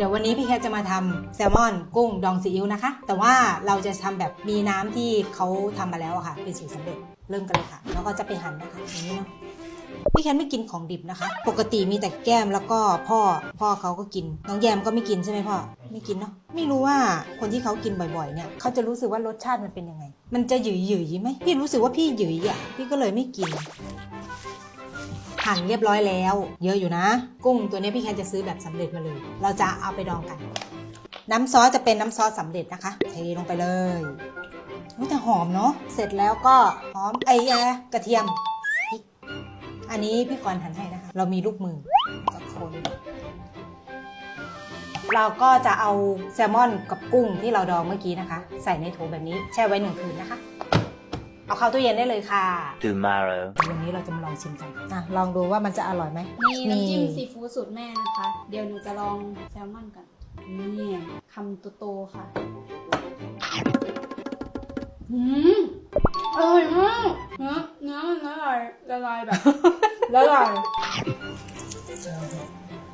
เดี๋ยววันนี้พี่แคทจะมาทำแซลมอนกุ้งดองซีอิ๊วนะคะ แต่ว่าเราจะทำแบบมีน้ำที่เขาทำมาแล้วอะค่ะ เป็นสูตรสำเร็จเริ่มกันเลยค่ะ แล้วก็จะไปหั่นนะคะอย่างนี้เนาะพี่แคทไม่กินของดิบนะคะ ปกติมีแต่แก้มแล้วก็พ่อพ่อเขาก็กิน น้องแยมก็ไม่กินใช่ไหมพ่อไม่กินเนาะไม่รู้ว่าคนที่เขากินบ่อยๆเนี่ยเขาจะรู้สึกว่ารสชาติมันเป็นยังไง มันจะหยืยหยืยๆไหมพี่รู้สึกว่าพี่หยืยอะพี่ก็เลยไม่กิน หั่นเรียบร้อยแล้ว เยอะอยู่นะ กุ้งตัวนี้พี่แคนจะซื้อแบบสำเร็จมาเลย เราจะเอาไปดองกัน น้ำซอสจะเป็นน้ำซอสสำเร็จนะคะ เทลงไปเลยอุ๊ยแต่หอมเนาะเสร็จแล้วก็หอมไอ้อะไรกระเทียมพริกอันนี้พี่กรหั่นให้นะคะ เรามีลูกมือกับคนเราก็จะเอาแซลมอนกับกุ้งที่เราดองเมื่อกี้นะคะ ใส่ในโถแบบนี้แช่ไว้หนึ่งคืนนะคะ เอาเข้าตู้เย็นได้เลยค่ะ tomorrow วันนี้เราจะมาลองชิมกันอะลองดูว่ามันจะอร่อยไหมมีน้ำจิ้มซีฟู้ดสูตรแม่นะคะ เดี๋ยวหนูจะลองแซลมอนก่อนนี่คำโตๆค่ะอืมอร่อยมากเนื้อเนื้อมันละลายละลายแบบละลาย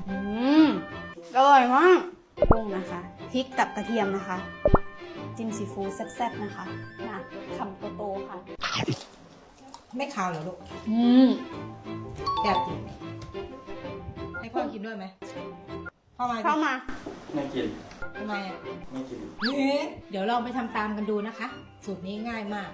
อืมอร่อยมากกุ้งนะคะพริกกับกระเทียมนะคะ จิ้มซีฟู้ดแซ่บๆนะคะนะคำโตๆค่ะ ไม่คาวเหรอลูกอืมแซ่บจริงให้พ่อกินด้วยไหมพ่อมาเข้ามา ไม่กินทำไมอะไม่กินเฮ้ยเดี๋ยวลองไปทำตามกันดูนะคะ สูตรนี้ง่ายมาก